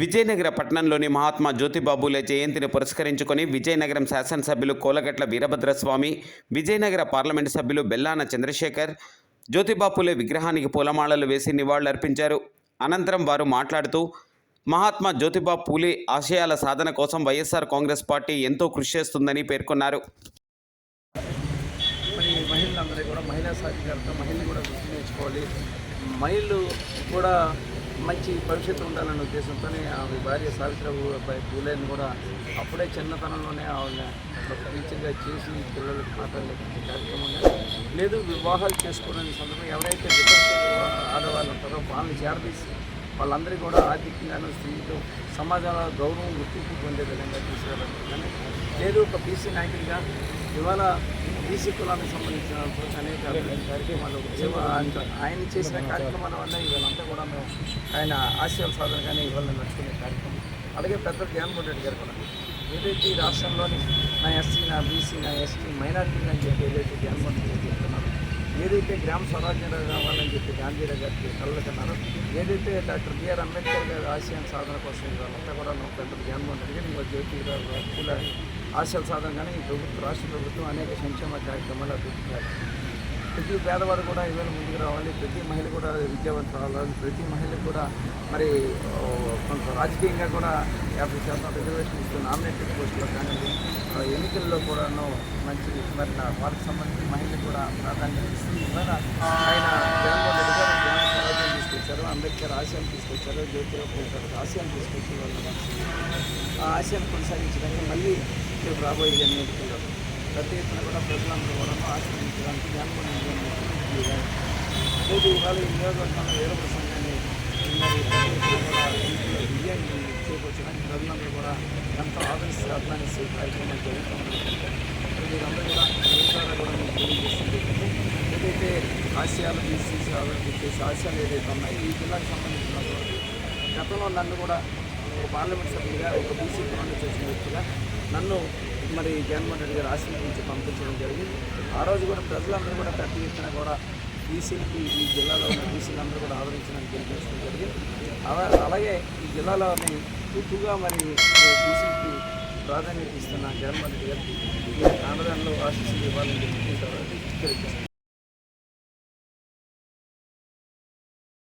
విజయనగర పట్టణంలోని మహాత్మా జ్యోతిబాబులే జయంతిని పురస్కరించుకొని విజయనగరం శాసనసభ్యులు కోలగట్ల వీరభద్రస్వామి విజయనగర పార్లమెంటు సభ్యులు బెల్లాన చంద్రశేఖర్ జ్యోతిబాపులే విగ్రహానికి పూలమాలలు వేసి నివాళులర్పించారు. అనంతరం వారు మాట్లాడుతూ మహాత్మా జ్యోతిబా పూలే ఆశయాల సాధన కోసం వైఎస్ఆర్ కాంగ్రెస్ పార్టీ ఎంతో కృషి చేస్తుందని పేర్కొన్నారు. మహిళలందరూ కూడా మహిళా సాధికారత మహిళలు కూడా మహిళలు కూడా మంచి భవిష్యత్తు ఉండాలనే ఉద్దేశంతోనే ఆమె భార్య సావిత్రిబాయి పూలేని కూడా. అప్పుడే చిన్నతనంలోనే ఆవిడ టీచర్గా చేసి పిల్లలకు మాట్లాడే కార్యక్రమం లేదు వివాహాలు చేసుకోవడానికి సందర్భం ఎవరైతే ఆడవాళ్ళు ఉంటారో వాళ్ళని చేరదీసి వాళ్ళందరికీ కూడా ఆర్థికంగాను స్త్రీలు సమాజంలో గౌరవం గుర్తింపు పొందే విధంగా తీసుకురావాలి లేదు ఒక బీసీ నాయకుడిగా ఇవాళ బీసీ కులానికి సంబంధించిన అనేక కార్యక్రమాలు ఆయన- చేసిన కార్యక్రమాల వల్ల ఇవాళంతా కూడా మేము ఆయన ఆశయాల సాధనగానే ఇవాళ నడుచుకునే కార్యక్రమం. అలాగే పెద్ద జగన్మోహన్ రెడ్డి గారు కూడా. ఏదైతే ఈ రాష్ట్రంలోని నా ఎస్సీ నా బీసీ నా ఎస్టీ మైనార్టీ అని చెప్పి ఏదైతే జగన్మోహన్ రెడ్డి గారు చెప్తున్నారు ఏదైతే గ్రామ స్వరాజ్యం రావాలని చెప్పి గాంధీరావు గారికి కళ్ళకన్నారో ఏదైతే డాక్టర్ బిఆర్ అంబేద్కర్ గారి ఆశయం సాధన కోసం అంతా కూడా నువ్వు పెద్ద జగన్మోహన్ రెడ్డి గారు ఇవాళ జ్యోతి గారు ఆశయాల సాధన కానీ ఈ ప్రభుత్వం రాష్ట్ర ప్రభుత్వం అనేక సంక్షేమ కార్యక్రమాలు అభివృద్ధి ప్రతి పేదవాడు కూడా ఈవేళ ముందుకు రావాలి. ప్రతి మహిళ కూడా విద్యావంతం అవ్వాలి ప్రతి మహిళ కూడా మరి కొంత రాజకీయంగా కూడా యాభై శాతం రిజర్వేషన్ ఇస్తూ నామినేటెడ్ పోస్టులో కానీ ఆ, ఎన్నికల్లో కూడాను మంచి మరి నా వారికి సంబంధించి మహిళలు కూడా ప్రాధాన్యత ఇస్తుంది ఆయన తీసుకొచ్చారు అంబేద్కర్ తీసుకొచ్చారు జ్యోతిరావు పూలే గారు ఆశయాలు తీసుకొచ్చి వాళ్ళు ఆ ఆశయాన్ని కొనసాగించడానికి మళ్ళీ రేపు రాబోయే ఎన్నికల్లో పెద్ద ఎత్తున కూడా ప్రజలందరూ కూడా ఆశ్రయించడానికి జగన్మోహన్ లేదు ఇవాళ ఈ నియోజకవర్గంలో వేరే ప్రసంగాన్ని మరి విజయాన్ని చేకూర్చడానికి ప్రజలందరూ కూడా ఎంతో ఆదరిస్తారు అభిమానిస్తే కార్యక్రమం జరుగుతుంది వీరందరూ కూడా నిరంతరం కూడా మీకు తెలియజేస్తుంది ఏదైతే ఆశయాలు బీసీసీ అభివృద్ధి చేసే ఆశయాలు ఏదైతే ఉన్నాయో ఈ జిల్లాకు సంబంధించిన గతంలో నన్ను కూడా ఒక పార్లమెంట్ సభ్యుడిగా ఒక బీసీ కులాన్ని చేసిన వ్యక్తిగా నన్ను మరి జగన్మోహన్ రెడ్డి గారు ఆశీర్వదించి పంపించడం జరిగింది. ఆ రోజు కూడా ప్రజలందరూ కూడా పెద్ద ఎత్తున కూడా బీసీలకి ఈ జిల్లాలో ఉన్న బీసీలందరూ కూడా ఆదరించడానికి తెలియజేయడం జరిగింది. అలా అలాగే ఈ జిల్లాలోని ఎక్కువగా మరి బీసీలకి ప్రాధాన్యత ఇస్తున్న జగన్మోహన్ రెడ్డి గారికి ఈ ఆంధ్రాలో ఆశీస్సులు ఇవ్వాలని చెప్పి తెలియజేస్తున్నాను